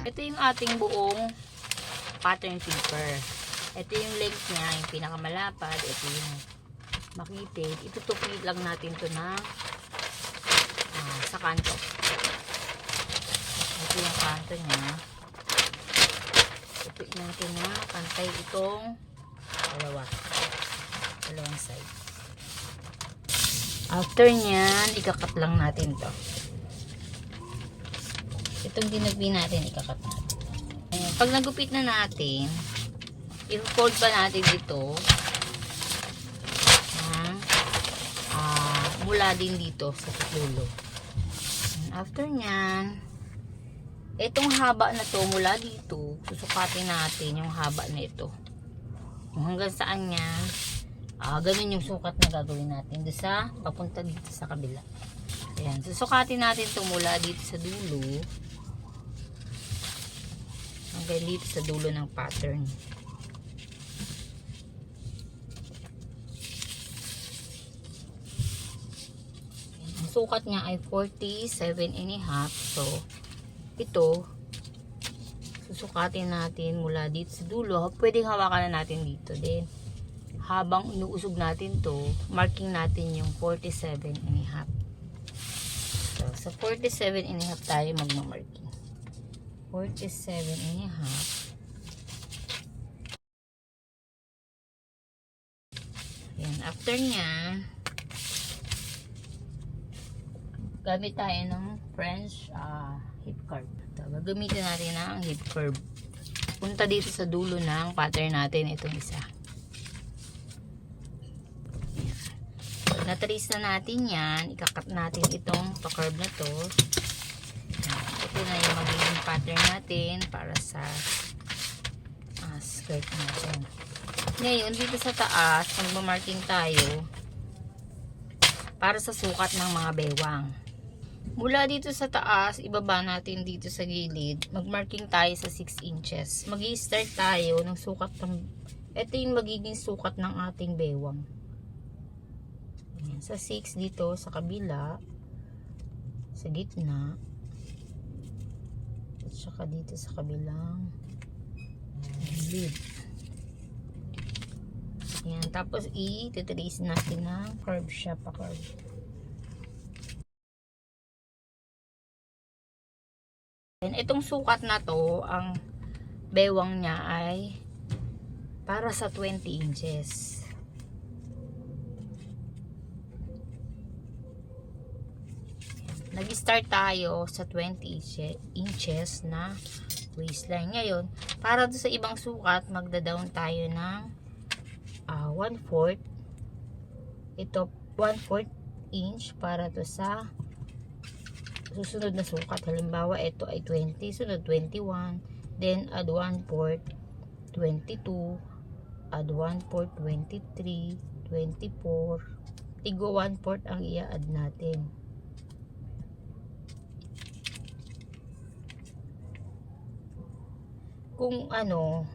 Ito yung ating buong pattern paper. Ito yung length niya, yung pinakamalapad. Ito yung makitid. Itutuklit lang natin to na ah, sa kanto. Ito yung kanto niya. Tutuin natin na pantay itong dalawa. Dalawang side. After nyan, ikakat lang natin to. Itong dinagbi natin, ikakat natin. Ayan. Pag nagupit na natin, i-fold pa natin ito na ah, mula din dito sa dulo. After nyan, itong haba na to mula dito, susukatin natin yung haba na ito. Hanggang saan yan, ah, ganun yung sukat na gagawin natin. Doon sa, papunta dito sa kabila. Ayan, susukatin natin ito mula dito sa dulo hanggang dito sa dulo ng pattern. Ang sukat niya ay 47 and a half. So, ito, susukatin natin mula dito sa dulo. Pwedeng hawakan na natin dito din. Habang inuusog natin to, marking natin yung 47 and a half. So, sa 47 and a half tayo magmamarking. 47 and a half. Yan. After niya, gamit tayo ng French ah, hip curve. Ito, gagamitin natin ang hip curve. Punta dito sa dulo ng pattern natin itong isa. Pag na-trace na natin yan, ikakat natin itong pa-curve na to. Yan. Ito na yung magiging pattern natin para sa ah, skirt natin. Ngayon, dito sa taas, magmamarking tayo para sa sukat ng mga bewang. Mula dito sa taas, ibaba natin dito sa gilid. Magmarking tayo sa 6 inches. mag start tayo ng sukat ng... Ito yung magiging sukat ng ating bewang. Ayan, sa 6 dito, sa kabila. Sa gitna. At saka dito sa kabilang gilid. Ayan, tapos i-trace natin ng curve siya pa curve. And itong sukat na to, ang bewang niya ay para sa 20 inches. Nag-start tayo sa 20 inche- inches na waistline. Ngayon, para do sa ibang sukat, magda-down tayo ng ah, 1/4. Ito, 1/4 inch para to sa susunod na sukat. Halimbawa, ito ay 20, sunod 21, then add 1 port 22, add 1 port 23, 24, tigo 1 port ang i-add natin. Kung ano,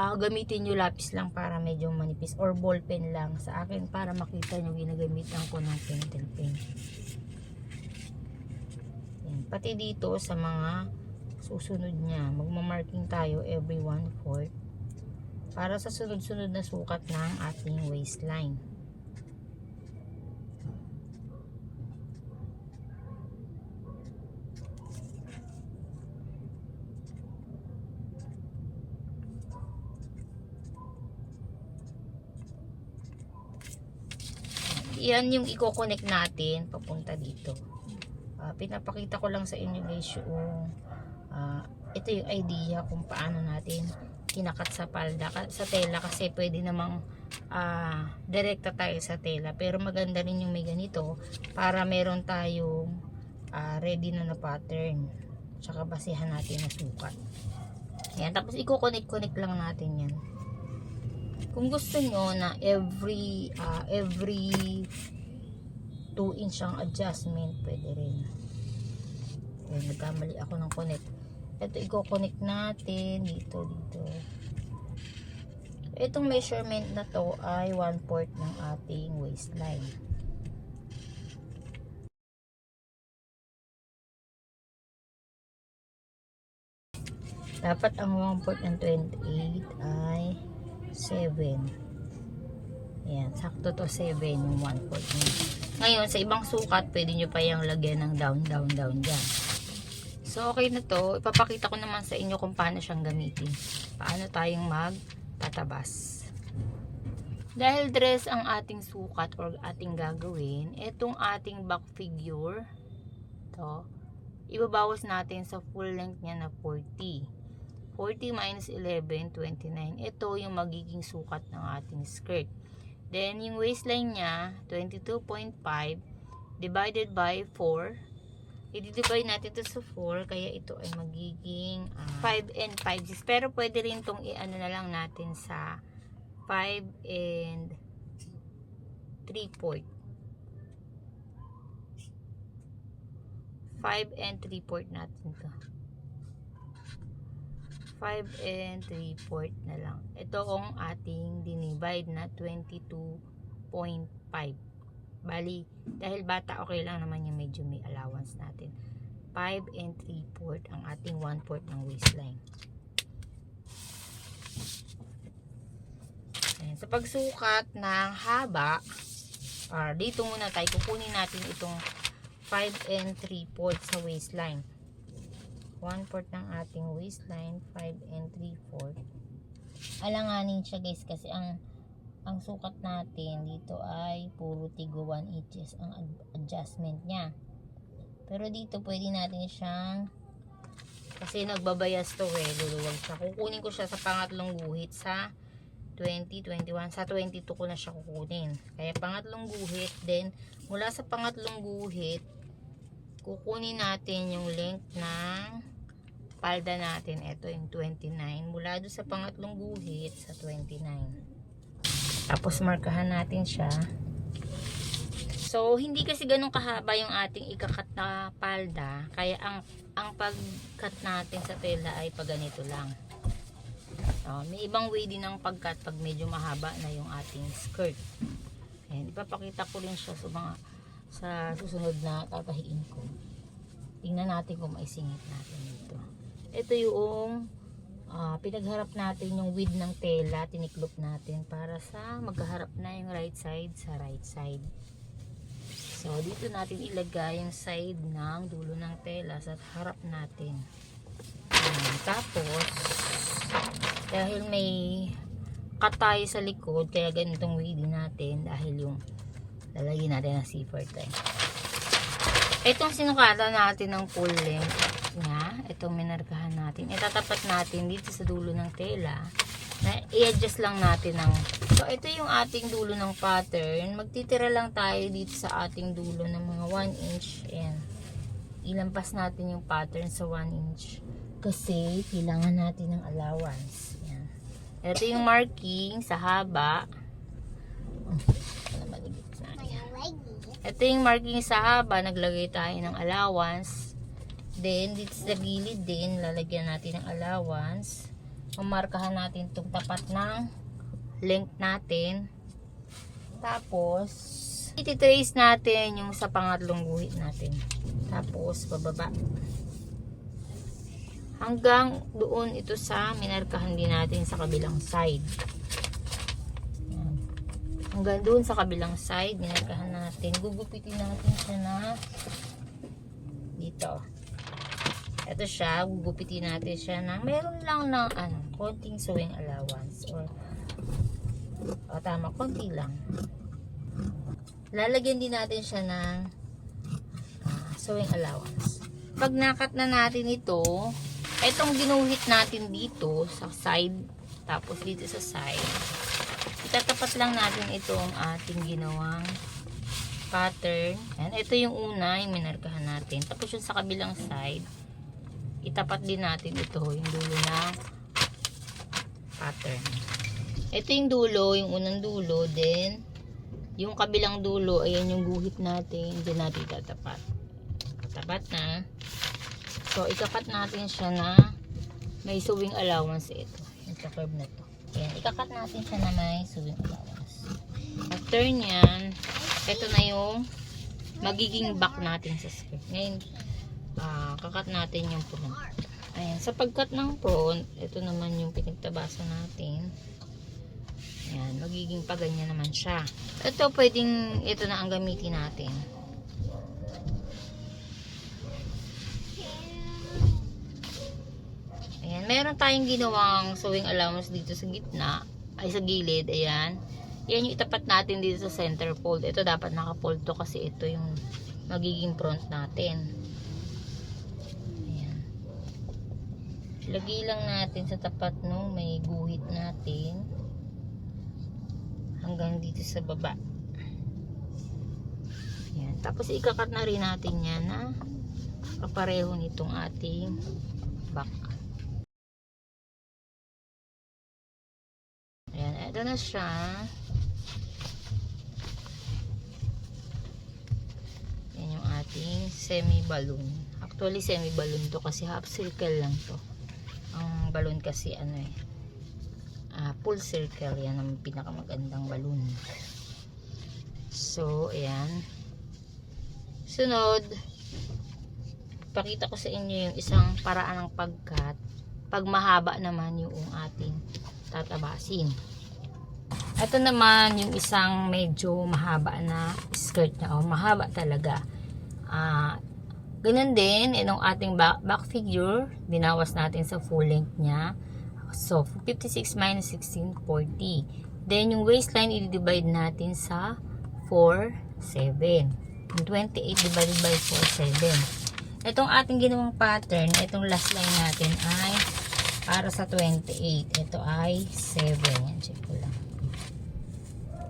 ah, gamitin nyo lapis lang para medyo manipis or ball pen lang sa akin para makita nyo ginagamitan ko ng pentel pen. Yan. Pati dito sa mga susunod niya, magmamarking tayo every 1/4 para sa sunod-sunod na sukat ng ating waistline. Yan yung i-connect natin papunta dito. Ah, pinapakita ko lang sa inyo guys yung ah, ito yung idea kung paano natin kinakat sa palda sa tela kasi pwede namang ah, direkta tayo sa tela. Pero maganda rin yung may ganito para meron tayong ah, ready na na pattern. Tsaka basihan natin na sukat. Yan tapos i-connect connect lang natin yan kung gusto nyo na every ah, every 2 inch ang adjustment pwede rin. Ayan, nagkamali ako ng connect. Ito i-connect natin dito dito. Itong measurement na to ay 1 port ng ating waistline. Dapat ang 1 port ng 28 ay 7. Ayan, sakto to 7 yung 1 port niya. Ngayon, sa ibang sukat, pwede nyo pa yung lagyan ng down, down, down dyan. So, okay na to. Ipapakita ko naman sa inyo kung paano siyang gamitin. Paano tayong magtatabas. Dahil dress ang ating sukat or ating gagawin, itong ating back figure, to, ibabawas natin sa full length niya na 40. 40 minus 11, 29. Ito yung magiging sukat ng ating skirt. Then, yung waistline niya, 22.5 divided by 4. I-divide natin ito sa 4, kaya ito ay magiging ah, 5 and 5, 6. Pero pwede rin itong i-ano na lang natin sa 5 and 3 port. 5 and 3 port natin to. 5 and 3 port na lang. Ito ang ating dinivide na 22.5. Bali, dahil bata okay lang naman yung medyo may allowance natin. 5 and 3 port ang ating 1 port ng waistline. Ayan. Sa pagsukat ng haba, or dito muna tayo, kukunin natin itong 5 and 3 port sa waistline. 1 port ng ating waistline, 5 and 3 port. Alanganin siya guys kasi ang ang sukat natin dito ay puro tigo 1 inches ang ad- adjustment niya. Pero dito pwede natin siyang kasi nagbabayas to eh, luluwag siya. Kukunin ko siya sa pangatlong guhit sa 20, 21. Sa 22 ko na siya kukunin. Kaya pangatlong guhit, then mula sa pangatlong guhit, kukunin natin yung length ng palda natin. Ito yung 29. Mula doon sa pangatlong guhit sa 29. Tapos markahan natin siya. So, hindi kasi ganun kahaba yung ating ikakat na palda. Kaya ang ang pag-cut natin sa tela ay pag ganito lang. Oh, may ibang way din ng pag-cut pag medyo mahaba na yung ating skirt. Ayan, ipapakita ko rin siya sa mga sa susunod na tatahiin ko. Tingnan natin kung maisingit natin dito. Ito yung ah, pinagharap natin yung width ng tela, tiniklop natin para sa magkaharap na yung right side sa right side. So, dito natin ilagay yung side ng dulo ng tela sa harap natin. Ayan. Tapos, dahil may katay sa likod, kaya ganitong width natin dahil yung lalagyan natin ng zipper tayo. Itong sinukatan natin ng full length niya, itong minarkahan natin, itatapat natin dito sa dulo ng tela. Na i-adjust lang natin ng so ito yung ating dulo ng pattern. Magtitira lang tayo dito sa ating dulo ng mga 1 inch. And ilampas natin yung pattern sa 1 inch. Kasi kailangan natin ng allowance. Yan. ito yung marking sa haba. Oh, ito yung marking sa haba. Naglagay tayo ng allowance then dito sa gilid din lalagyan natin ng allowance mamarkahan natin itong tapat ng length natin. Tapos, ititrace natin yung sa pangatlong guhit natin. Tapos, bababa. Hanggang doon ito sa minarkahan din natin sa kabilang side. Hanggang doon sa kabilang side, minarkahan natin. Gugupitin natin siya na dito. Ito siya, gugupitin natin siya na meron lang ng ano, konting sewing allowance or o tama, konti lang. Lalagyan din natin siya ng ah, sewing allowance. Pag nakat na natin ito, etong ginuhit natin dito sa side, tapos dito sa side, itatapat lang natin itong ating ginawang pattern. Yan. Ito yung una, yung minarkahan natin. Tapos yung sa kabilang side, itapat din natin ito, yung dulo na pattern. Ito yung dulo, yung unang dulo, then yung kabilang dulo, ayan yung guhit natin, din natin tatapat. Tapat na. So, ikakat natin siya na may sewing allowance ito. Sa curve na to. Ayan, ikakat natin siya na may sewing allowance. After nyan, ito na yung magiging back natin sa skirt. Ngayon, ah, kakat natin yung front. Ayan, sa pagkat ng front, ito naman yung pinagtabasan natin. Ayan, magiging paganyan naman siya. Ito, pwedeng, ito na ang gamitin natin. Ayan, meron tayong ginawang sewing allowance dito sa gitna, ay sa gilid, ayan. Yan yung itapat natin dito sa center fold. Ito dapat naka-fold to kasi ito yung magiging front natin. Lagay lang natin sa tapat nung may guhit natin hanggang dito sa baba. Ayan. Tapos ikakat na rin natin yan na kapareho nitong ating back. Ayan, eto na siya. Yan yung ating semi-balloon. Actually, semi-balloon to kasi half circle lang to. Ang kasi ano eh, ah, full circle. Yan ang pinakamagandang balloon. So, ayan. Sunod, pakita ko sa inyo yung isang paraan ng pagkat. Pag mahaba naman yung ating tatabasin. Ito naman yung isang medyo mahaba na skirt na. Oh, mahaba talaga. Ah, ganun din, itong ating back, back figure, binawas natin sa full length niya. So, 56 minus 16, 40. Then, yung waistline, i-divide natin sa 4, 7. Yung 28 divided by 4, 7. Itong ating ginawang pattern, itong last line natin ay para sa 28. Ito ay 7. Yan, check ko lang.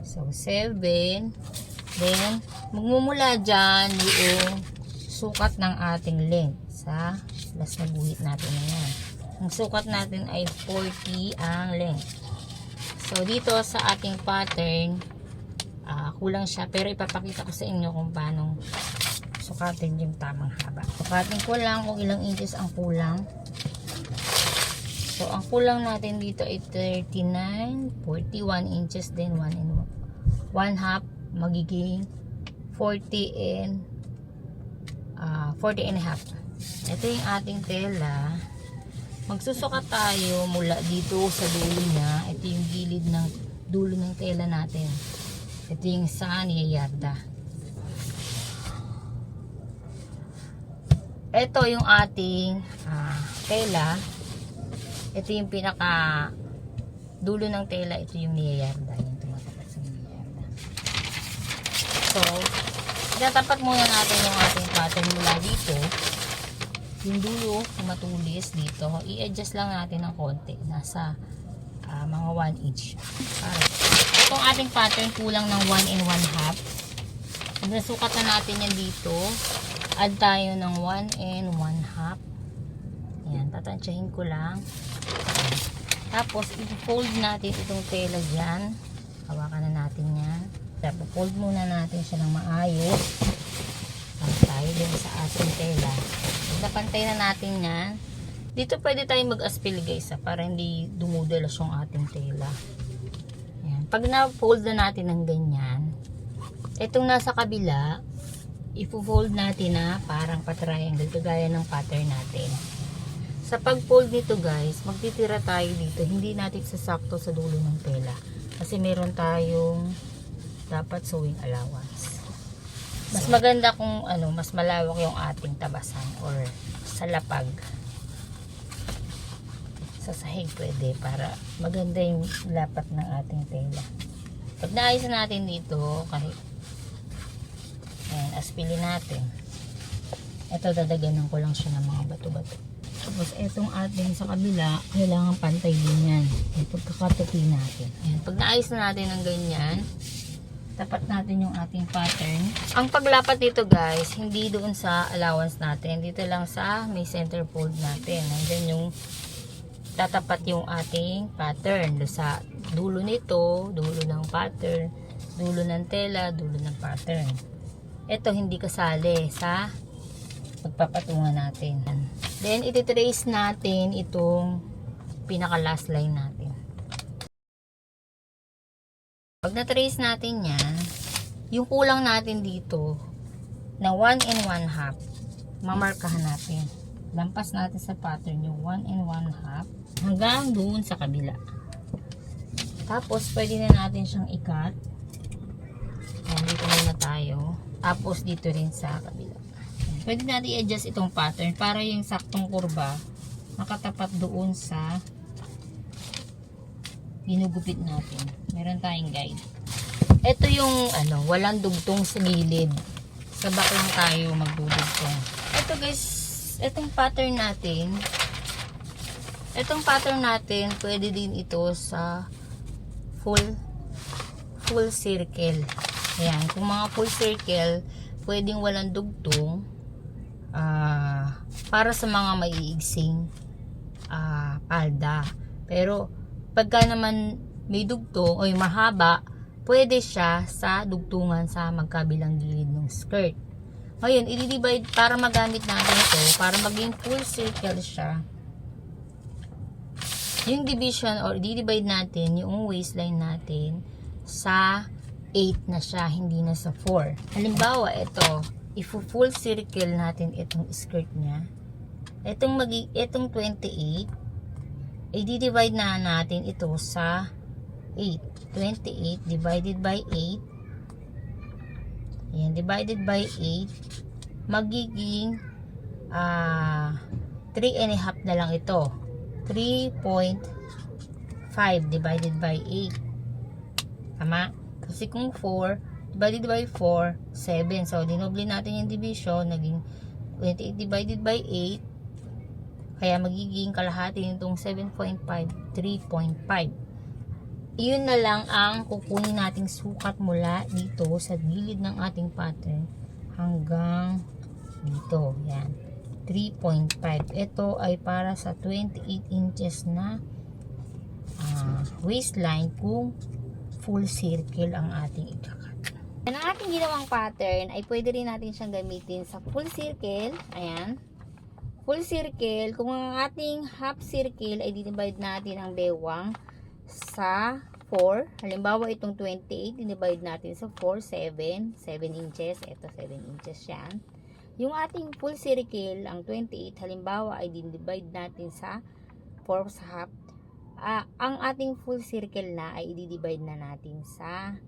So, 7. Then, magmumula dyan yung sukat ng ating length sa last na guhit natin na yan. Ang sukat natin ay 40 ang length. So, dito sa ating pattern, ah, kulang siya. Pero ipapakita ko sa inyo kung paano sukatin yung tamang haba. Sukatin ko lang kung ilang inches ang kulang. So, ang kulang natin dito ay 39, 41 inches din, 1 and 1 half, magiging 40 and ah 40 and a half. Ito yung ating tela. Magsusukat tayo mula dito sa dulo niya. Ito yung gilid ng dulo ng tela natin. Ito yung sa niyayarda. Ito yung ating ah, tela. Ito yung pinaka dulo ng tela. Ito yung niyayarda. Yung tumatapat sa niyayarda. So, Itatapat muna natin yung ating pattern mula dito. Yung dulo, matulis dito. I-adjust lang natin ng konti. Nasa ah, mga 1 inch. Alright. Itong ating pattern kulang ng 1 and 1 half. Nasukat na natin yan dito, add tayo ng 1 and 1 half. Ayan, tatansyahin ko lang. Tapos, i-fold natin itong tela dyan. Hawakan na natin yan. Tapos, fold muna natin siya ng maayos. Pantay din sa ating tela. Napantay na natin yan, dito pwede tayong mag-aspil guys ah, para hindi dumudulas yung ating tela. Ayan. Pag na-fold na natin ng ganyan, itong nasa kabila, i-fold natin na parang pa-triangle kagaya ng pattern natin. Sa pag-fold nito guys, magtitira tayo dito. Hindi natin sasakto sa dulo ng tela. Kasi meron tayong dapat sewing allowance. Mas maganda kung ano, mas malawak yung ating tabasan or sa lapag. Sa sahig pwede para maganda yung lapat ng ating tela. Pag naayos na natin dito, kahit ayan, aspilin natin. Ito, dadaganan ko lang siya ng mga bato-bato. Tapos, etong ating sa kabila, kailangan pantay din yan. Yung pagkakatupi natin. Ayan, pag naayos na natin ng ganyan, tapat natin yung ating pattern. Ang paglapat dito guys, hindi doon sa allowance natin. Dito lang sa may center fold natin. Nandyan yung tatapat yung ating pattern. Sa dulo nito, dulo ng pattern, dulo ng tela, dulo ng pattern. Ito hindi kasali sa pagpapatungan natin. Then, ititrace natin itong pinaka last line natin. Pag na-trace natin yan, yung kulang natin dito na 1 and 1 half, mamarkahan natin. lampas natin sa pattern yung 1 and 1 half hanggang doon sa kabila. Tapos, pwede na natin siyang ikat. Ayan, dito muna tayo. Tapos, dito rin sa kabila. Pwede natin i-adjust itong pattern para yung saktong kurba nakatapat doon sa ginugupit natin. Meron tayong guide. Ito yung ano, walang dugtong sa gilid. Sa back lang tayo magdudugtong. Ito guys, itong pattern natin, itong pattern natin, pwede din ito sa full full circle. Ayan, kung mga full circle, pwedeng walang dugtong ah para sa mga maiigsing ah palda. Pero pagka naman may dugtong o yung mahaba, pwede siya sa dugtungan sa magkabilang gilid ng skirt. Ngayon, i-divide para magamit natin ito, para maging full circle siya. Yung division or i-divide natin yung waistline natin sa 8 na siya, hindi na sa 4. Halimbawa, ito, if-full circle natin itong skirt niya. Itong, magi, itong 28, i-divide na natin ito sa 8. 28 divided by 8. Ayan, divided by 8. Magiging ah 3 and a half na lang ito. 3.5 divided by 8. Tama? Kasi kung 4 divided by 4, 7. So, dinoble natin yung division. Naging 28 divided by 8. Kaya magiging kalahati nitong 7.5, 3.5 iyon na lang ang kukunin nating sukat mula dito sa gilid ng ating pattern hanggang dito. Yan. 3.5. Ito ay para sa 28 inches na ah, waistline kung full circle ang ating ikakat. Ang ating ginawang pattern ay pwede rin natin siyang gamitin sa full circle. Ayan. Full circle. Kung ang ating half circle ay dinivide natin ang bewang sa 4. Halimbawa, itong 28, dinivide natin sa 4, 7. 7 inches. Ito, 7 inches yan. Yung ating full circle, ang 28, halimbawa, ay dinivide natin sa 4 sa half. Ah, ang ating full circle na ay i-divide na natin sa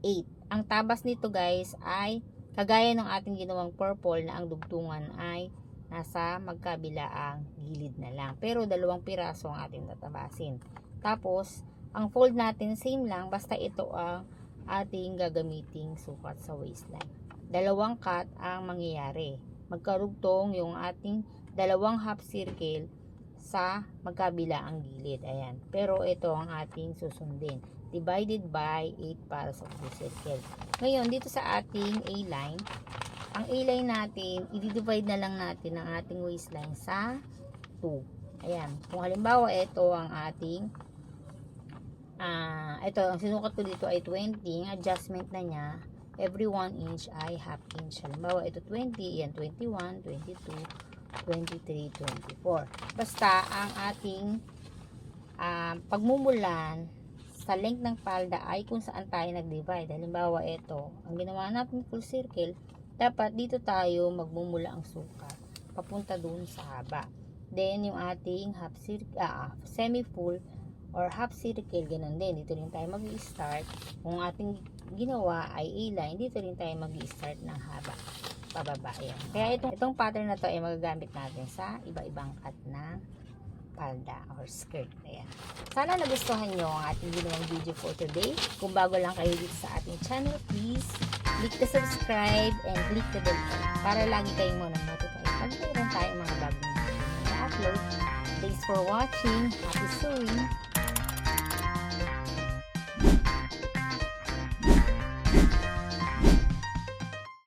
8. Ang tabas nito guys ay kagaya ng ating ginawang purple na ang dugtungan ay nasa magkabilaang gilid na lang. Pero dalawang piraso ang ating tatabasin. Tapos, ang fold natin same lang basta ito ang ating gagamiting sukat sa waistline. Dalawang cut ang mangyayari. Magkarugtong yung ating dalawang half circle sa magkabila ang gilid. Ayan. Pero ito ang ating susundin. Divided by 8 para sa full circle. Ngayon, dito sa ating A-line, ang A-line natin, i-divide na lang natin ang ating waistline sa 2. Ayan. Kung halimbawa, ito ang ating ah ito, ang sinukat ko dito ay 20. Ang adjustment na niya, every 1 inch ay half inch. Halimbawa, ito 20, yan 21, 22, 23, 24. Basta, ang ating ah, pagmumulan sa length ng palda ay kung saan tayo nag-divide. Halimbawa, ito, ang ginawa natin full circle, dapat dito tayo magmumula ang sukat papunta dun sa haba. Then, yung ating half circle, ah, semi-full, or half circle, ganun din. Dito rin tayo mag start Kung ating ginawa ay A-line, dito rin tayo mag start ng haba. Pababa. Yan. Kaya itong, itong pattern na to ay magagamit natin sa iba-ibang cut ng palda or skirt. Ayan. Sana nagustuhan nyo ang ating ginawang video for today. Kung bago lang kayo dito sa ating channel, please click the subscribe and click the bell para lagi kayong muna notify pag mayroon tayong mga bagong video na upload. Thanks for watching. Happy sewing!